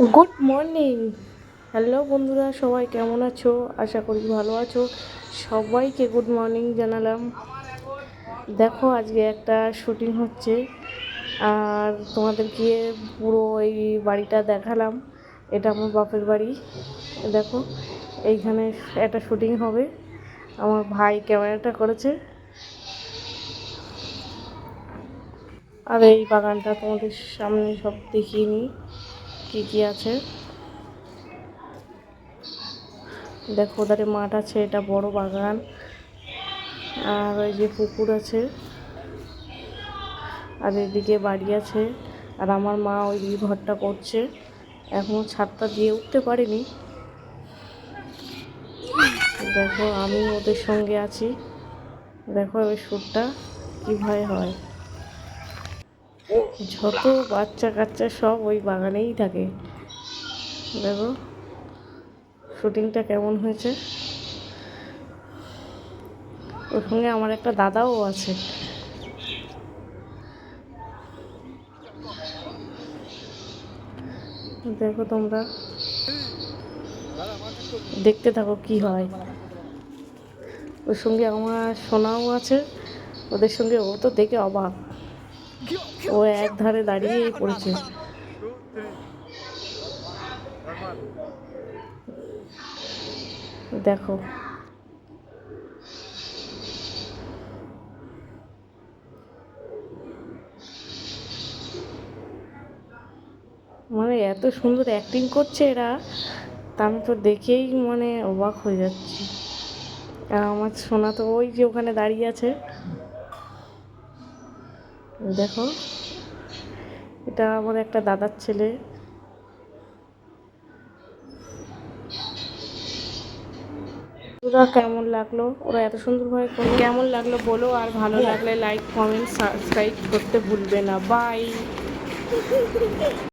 Good morning hello বন্ধুরা, সবাই কেমন আছো? আশা করি ভালো আছো। সবাইকে গুড মর্নিং জানালাম। দেখো, আজকে একটা শুটিং হচ্ছে। আর তোমাদেরকে পুরো এই বাড়িটা দেখালাম। এটা আমার বাপের বাড়ি। দেখো, এইখানে একটা শুটিং হবে। আমার ভাই ক্যামেরাটা করেছে। আর এই বাগানটা তোমাদের সামনে সব দেখিয়ে নিই। কী কী আছে? দেখো, ওধারে মাঠ আছে, এটা বড় বাগান। আর ওই যে পুকুর আছে। আর এদিকে বাড়ি আছে। আর আমার মা ওই ঘরটা করছে। এখনও ছাদটা দিয়ে উঠতে পারিনি। দেখো আমি ওদের সঙ্গে আছি। দেখো ওই সুরটা কীভাবে হয়। যত বাচ্চা কাচ্চা সব ওই বাগানেই থাকে। দেখো, শুটিংটা কেমন হয়েছে? ওর সঙ্গে আমার একটা দাদাও আছে। দেখো তোমরা, দেখতে থাকো কি হয়। ওর সঙ্গে আমার সোনাও আছে, ওদের সঙ্গে ও তো দেখে অবাক। ও এক ধারে দাঁড়িয়ে পড়েছে। দেখো। মানে এত সুন্দর অ্যাক্টিং করছে এরা, তা আমি তো দেখেই মানে অবাক হয়ে যাচ্ছি। আর আমার সোনা তো ওই যে ওখানে দাঁড়িয়ে আছে। দেখো। এটা আমার একটা দাদার ছেলে। ওরা কেমন লাগল? ওরা এত সুন্দরভাবে করল। কেমন লাগল বলো, আর ভালো লাগলে লাইক কমেন্ট সাবস্ক্রাইব করতে ভুলবে না। বাই